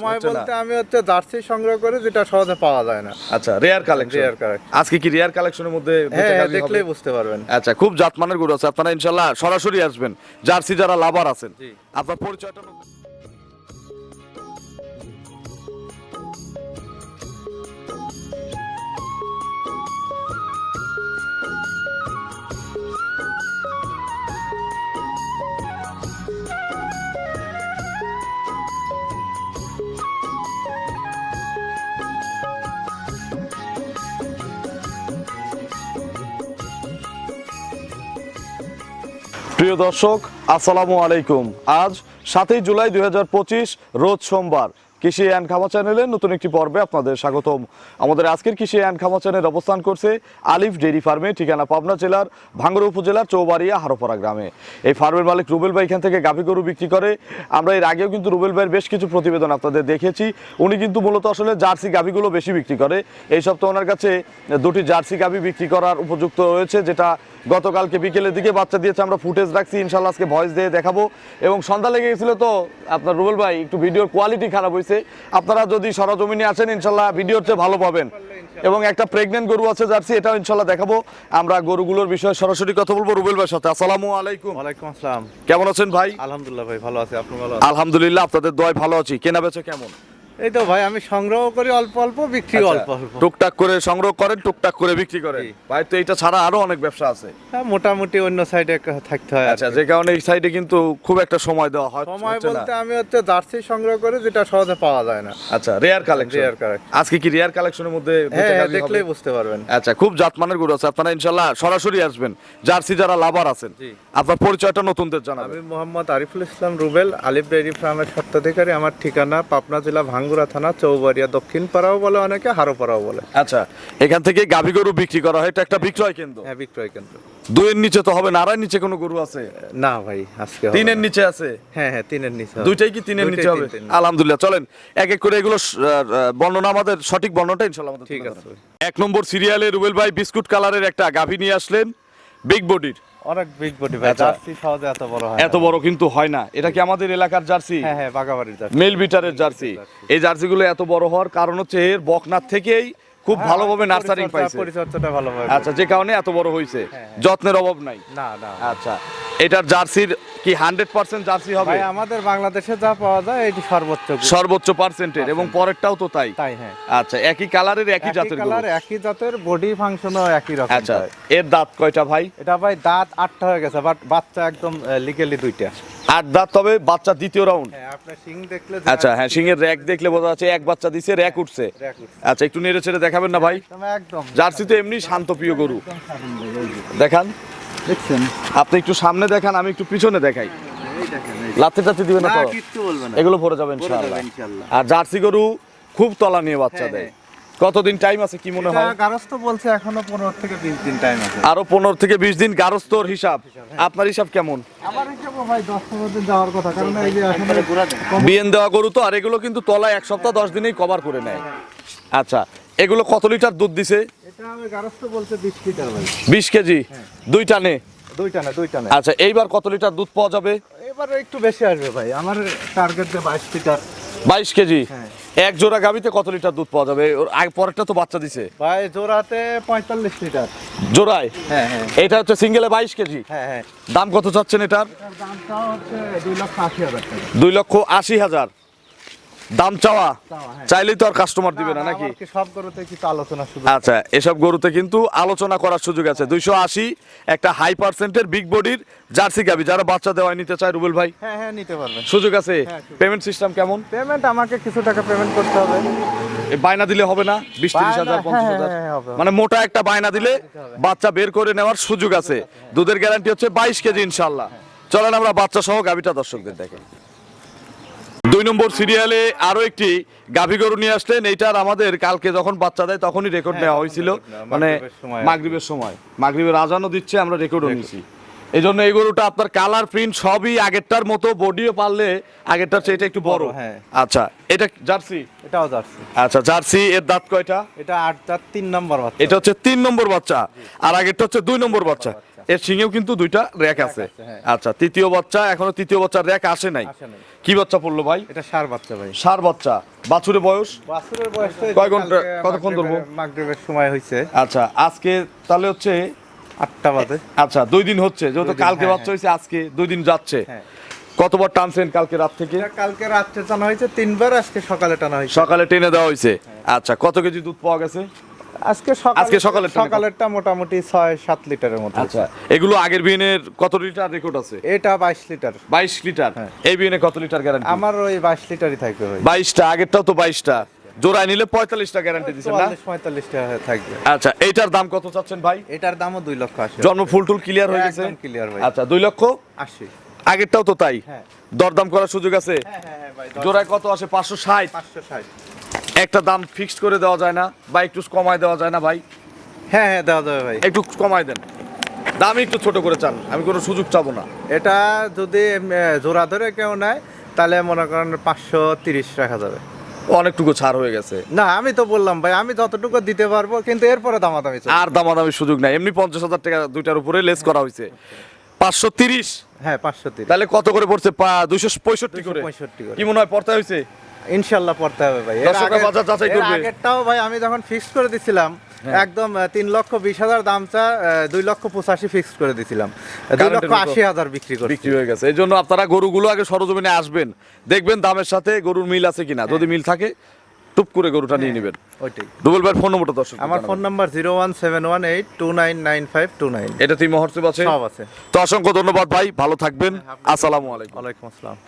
সময় বলতে আমি হচ্ছে জার্সি সংগ্রহ করে যেটা সহজে পাওয়া যায় না। আচ্ছা রেয়ার কালেকশন রেয়ার কালেকশন আজকে কি রেয়ার কালেকশনের মধ্যে হ্যাঁ দেখলেই বুঝতে পারবেন। আচ্ছা খুব জাতমানের গরু আছে। আপনারা ইনশাল্লাহ সরাসরি আসবেন। জার্সি যারা লাভার আছেন। আপনার পরিচয়টা প্রিয় দর্শক আসসালামু আলাইকুম। আজ সাতই জুলাই দুই হাজার পঁচিশ রোজ সোমবার। কৃষি অ্যান্ড খামা চ্যানেলের নতুন একটি পর্বে আপনাদের স্বাগতম। আমাদের আজকের কৃষি অ্যান্ড খামা চ্যানেল অবস্থান করছে আলিফ ডেইরি ফার্মে, ঠিকানা পাবনা জেলার ভাঙ্গুড়া উপজেলার চৌবাড়িয়া, হারোপাড়া গ্রামে। এই ফার্মের মালিক রুবেল ভাই এখান থেকে গাভী গরু বিক্রি করে। আমরা এর আগেও কিন্তু রুবেল ভাইয়ের বেশ কিছু প্রতিবেদন আপনাদের দেখেছি। উনি কিন্তু মূলত আসলে জার্সি গাভীগুলো বেশি বিক্রি করে। এই সপ্তাহে ওনার কাছে দুটি জার্সি গাভী বিক্রি করার উপযুক্ত রয়েছে, যেটা গতকালকে বিকেলের দিকে বাচ্চা দিয়েছে। আমরা ফুটেজ রাখছি ইনশাল্লাহ আজকে ভয়েস দিয়ে দেখাবো। এবং সন্ধ্যা লেগে গেছিল তো আপনার রুবেল ভাই, একটু ভিডিওর কোয়ালিটি খারাপ হয়েছে। আপনারা যদি সরজমিনে আসেন ইনশাল্লাহ ভিডিওর চেয়ে ভালো পাবেন। এবং একটা প্রেগনেন্ট গরু আছে জার্সি এটাও ইনশাল্লাহ দেখাবো। আমরা গরুগুলোর বিষয়ে সরাসরি কথা বলব রুবেল ভাইয়ের সাথে। আসসালামু আলাইকুম। ওয়ালাইকুম আসসালাম। কেমন আছেন ভাই? আলহামদুলিল্লাহ ভাই ভালো আছি। আপনি ভালো আলহামদুলিল্লাহ আপনাদের দয় ভালো আছি। কেনা বেচা কেমন? এই তো ভাই আমি সংগ্রহ করি অল্প অল্প বিক্রি আচ্ছা, অল্প অল্প। টুকটাক করে সংগ্রহ করেন টুকটাক করে বিক্রি করেন। ভাই তো এটা ছাড়া আরও অনেক ব্যবসা আছে। হ্যাঁ, মোটামুটি অন্য সাইডে থাকতে হয় আচ্ছা যে কারণে এই সাইডে কিন্তু খুব একটা সময় দেওয়া হয় সময় বলতে আমি হচ্ছে জার্সি সংগ্রহ করে যেটা সহজে পাওয়া যায় না। আচ্ছা রেয়ার কালেকশন Rare collection। আজকে কি রেয়ার কালেকশনের মধ্যে হ্যাঁ দেখলেই বুঝতে পারবেন। আচ্ছা খুব জাতমানের গরু আছে। আপনারা ইনশাল্লাহ সরাসরি আসবেন। জার্সি যারা লাভার আছেন জি। আপনার পরিচয়টা নতুনদের জানাবেন। আমি মোহাম্মদ আরিফুল ইসলাম রুবেল আলিফ ডেইরি ফার্মের স্বত্বাধিকারী। আমার ঠিকানা পাবনা জেলা ভাঙ্গুরা থানা চৌবাড়িয়া দক্ষিণ পাড়াও বলে অনেকে হারোপাড়াও বলে আচ্ছা এখান থেকে গাভী গরু বিক্রি করা হয় এটা একটা বিক্রয় কেন্দ্র হ্যাঁ বিক্রয় কেন্দ্র দুইয়ের নিচে তো হবে না আড়াই নিচে কোনো গরু আছে না ভাই আজকে হবে তিনের না। নিচে আছে হ্যাঁ হ্যাঁ তিনের নিচে হবে। দুইটাই কি তিনের দুইটাই নিচে হবে। আলহামদুলিল্লাহ চলেন এক এক করে এগুলো স- আহ, আহ, বর্ণনা আমাদের সঠিক বর্ণনাটা ইনশাল্লাহ আমাদের ঠিক তুলে আছে। এক নম্বর সিরিয়ালে রুবেল ভাই বিস্কুট কালারের একটা গাভী নিয়ে আসলেন বিগ বডির অনেক বিগ বডি ভাই আচ্ছা। জার্সি সহজে এত বড় হয় এত বড় কিন্তু হয় না। এটা কি আমাদের এলাকার জার্সি? হ্যাঁ হ্যাঁ বাগাবাড়ির জার্সি। মেল বিটারের জার্সি। এই জার্সিগুলো এত বড় হওয়ার কারণ হচ্ছে এর বকনার থেকেই খুব ভালোভাবে নার্সারিং হ্যাঁ, পাইছে। পরিচর্যাটা ভালোভাবে আচ্ছা যে কারণে এত বড় হয়েছে হ্যাঁ, হ্যাঁ। যত্নের অভাব নাই। না না। আচ্ছা। এটার জার্সির কি হান্ড্রেড পার্সেন্ট জার্সি হবে? আমাদের বাংলাদেশে যা পাওয়া যায় এটি সর্বোচ্চ সর্বোচ্চ পার্সেন্টের এবং পরেরটাও তো তাই? তাই হ্যাঁ। আচ্ছা একই কালারের একই জাতের কালার একই জাতের বডি ফাংশনও একই রকম আচ্ছা এর দাঁত কয়টা ভাই? এটা ভাই দাঁত আটটা হয়ে গেছে বাট বাচ্চা একদম লিগেলি দুইটা। আট দাঁত তবে বাচ্চা দ্বিতীয় রাউন্ড হ্যাঁ আপনার সিং দেখলে আচ্ছা হ্যাঁ সিংহের র্যাক দেখলে বোঝা যাচ্ছে এক বাচ্চা দিছে র্যাক উঠছে। আচ্ছা একটু নেড়ে ছেড়ে দেখাবেন না ভাই? একদম জার্সি তো এমনি শান্তপ্রিয় গরু। একদম স্বাধীন ভাই, এই যে। দেখান। দেখছেন? আপনি একটু সামনে দেখান আমি একটু পিছনে দেখাই। লাথি টাথি দিবেন না এগুলো পরে যাবে পরে ইনশাআল্লাহ। আর জার্সি গরু খুব তলা নিয়ে বাচ্চা হ্যাঁ, দেয়। কতদিন টাইম আছে কি মনে হয়? গারস্থ বলছে এখনও পনেরো থেকে বিশ দিন টাইম আছে। আরও পনেরো থেকে বিশ দিন গারস্থর হিসাব। আপনার হিসাব কেমন? আমার হিসাবে ভাই দশ পনেরো দিন যাওয়ার কথা কারণ এই যে এখন বিএন দেওয়া গরু তো আর এগুলো কিন্তু তলায় এক সপ্তাহ দশ দিনেই কভার করে নেয়। আচ্ছা এগুলো কত লিটার দুধ দিছে? বিশ লিটার ভাই। বিশ কেজি? দুই টানে? দুইটা না দুইটা না। আচ্ছা এইবার কত লিটার দুধ পাওয়া যাবে? এবার একটু বেশি আসবে ভাই। আমার টার্গেট বাইশ লিটার। বাইশ কেজি? হ্যাঁ। এক জোড়া গাবিতে কত লিটার দুধ পাওয়া যাবে? পরেরটা তো বাচ্চা দিছে। ভাই জোড়াতে পঁয়তাল্লিশ লিটার। জোড়ায়? হ্যাঁ হ্যাঁ। এটা হচ্ছে সিঙ্গেলে বাইশ কেজি? হ্যাঁ হ্যাঁ। দাম কত চাচ্ছেন এটার? এটার দামটাও হচ্ছে দুই লক্ষ আশি হাজার দুই লক্ষ আশি হাজার। দাম চাওয়া? হ্যাঁ। চাইলেই তো আর কাস্টমার দিবে না নাকি? সব গরুতে কিছু আলোচনা শুরু আচ্ছা এসব গরুতে কিন্তু আলোচনা করার সুযোগ আছে। দুইশো আশি একটা হাই পার্সেন্টের বিগ বডির জার্সি গাবি। যারা বাচ্চা দেওয়ায় নিতে চায় রুবেল ভাই? হ্যাঁ হ্যাঁ নিতে পারবেন সুযোগ আছে? হ্যাঁ, পেমেন্ট সিস্টেম কেমন? পেমেন্ট আমাকে কিছু টাকা পেমেন্ট করতে হবে। এ বায়না দিলে হবে না? বিশ তিরিশ হাজার পঞ্চাশ হ্যাঁ, হাজার? হ্যাঁ। মানে মোটা একটা বায়না দিলে বাচ্চা বের করে নেওয়ার সুযোগ আছে। দুধের গ্যারান্টি হচ্ছে বাইশ কেজি ইনশাল্লাহ চলেন আমরা বাচ্চা সহ গাভিটা দর্শকদের দেখে। দুই নম্বর সিরিয়ালে আরও একটি গাভী গরু নিয়ে আসলেন। এইটার আমাদের কালকে যখন বাচ্চা দেয় তখনই রেকর্ড নেওয়া হয়েছিল। মানে মাগরীবের সময়। মাগরীবের আজানও দিচ্ছে আমরা রেকর্ডও নিয়েছি। এই জন্য এই গরুটা আপনার কালার প্রিন্ট সবই আগেরটার মতো বডিও পারলে আগেরটার চেয়ে এটা একটু বড়। হ্যাঁ। আচ্ছা এটা জার্সি? এটাও জার্সি। আচ্ছা জার্সি এর দাঁত কয়টা? এটা আট চার তিন নম্বর বাচ্চা। এটা হচ্ছে তিন নম্বর বাচ্চা আর আগেরটা হচ্ছে দুই নম্বর বাচ্চা। এর সিংহেও কিন্তু দুইটা র্যাক আছে। আছে, হ্যাঁ। আচ্ছা তৃতীয় বাচ্চা এখনও তৃতীয় বাচ্চার র্যাক আসে নাই। কি বাচ্চা পড়ল ভাই? এটা সার বাচ্চা ভাই। সার বাচ্চা। বাছুরের বয়স? বাছুরের বয়স কয় ঘন্টা- কতক্ষণ ধরবো? মাগরিবের সময় হয়েছে আচ্ছা আজকে তাহলে হচ্ছে আটটা বাজে। আচ্ছা দুই দিন হচ্ছে যেহেতু কালকে হ্যাঁ, বাচ্চা হয়েছে আজকে দুই দিন যাচ্ছে। হ্যাঁ। কতবার টানছেন কালকে রাত থেকে? কালকে রাত্রে টানা হয়েছে তিনবার আজকে সকালে টানা হয়েছে। সকালে টেনে দেওয়া হয়েছে। আচ্ছা কত কেজি দুধ পাওয়া গেছে? আজকে আজকে নাকি? সকালেরটা মোটামুটি ছয় সাত লিটারের মতো। আচ্ছা এগুলো আগের বিয়েনের কত লিটার রেকর্ড আছে? এটা বাইশ লিটার। বাইশ লিটার? হ্যাঁ। এই বিয়েনে কত লিটার গ্যারান্টি আমার ওই বাইশ লিটারই থাকবে ভাই। বাইশটা আগেরটাও তো বাইশটা। জোড়ায় নিলে পঁয়তাল্লিশটা গ্যারান্টি দিচ্ছেন না? চুয়াল্লিশ পঁয়তাল্লিশটা থাকবে। আচ্ছা এইটার দাম কত চাচ্ছেন ভাই? এটার দামও দুই লক্ষ আশি জন্ম ফুল টুল ক্লিয়ার হয়ে গেছে? clear ভাই। আচ্ছা দুই লক্ষ? আশি। আগেরটাও তো তাই? হ্যাঁ। দরদাম করার সুযোগ আছে? হ্যাঁ হ্যাঁ জোড়ায় কত আসে? পাঁচশো ষাট। পাঁচশো ষাট। একটা দাম ফিক্সড করে দেওয়া যায় না বা একটু কমায় দেওয়া যায় না ভাই? হ্যাঁ হ্যাঁ দেওয়া যাবে ভাই। একটু কমায় দেন। দাম একটু ছোট করে চান আমি কোনো সুযোগ চাবো না। এটা যদি জোড়া ধরে কেউ নেয় তাহলে মনে করেন পাঁচশো তিরিশ রাখা যাবে। অনেকটুকু ছাড় হয়ে গেছে। না আমি তো বললাম ভাই আমি যতটুকু দিতে পারব কিন্তু এরপরে দামাদামি আর দামাদামি সুযোগ নাই। এমনি পঞ্চাশ হাজার টাকা দুইটার উপরে লেস করা হয়েছে। পাঁচশো তিরিশ? হ্যাঁ পাঁচশো তিরিশ। তাহলে কত করে পড়ছে? দুইশো পঁয়ষট্টি করে। পঁয়ষট্টি করে। কি মনে হয় পড়তে হয়েছে? ইনশাল্লাহ পড়তে হবে ভাই। এর। আগেরটাও ভাই আমি যখন ফিক্স করে দিছিলাম একদম তিন লক্ষ বিশ হাজার দাম চা দুই লক্ষ পঁচাশি ফিক্স করে দিছিলাম। দুই লক্ষ আশি হাজার বিক্রি করে বিক্রি হয়ে গেছে। এই জন্য আপনারা গরুগুলো আগে সরজমিনে আসবেন দেখবেন দামের সাথে গরুর মিল আছে কিনা। যদি মিল থাকে টুপ করে গরুটা নিয়ে নেবেন। ওইটাই। রুবেল ভাইয়ের ফোন নম্বরটা দর্শক আমার phone number zero one seven one eight two nine nine five two nine এটা তুই মহর্ষিপ আছে? সব আছে। তো অসংখ্য ধন্যবাদ ভাই ভালো থাকবেন। আসসালামু আলাইকুম। ওয়ালাইকুম আসসালাম।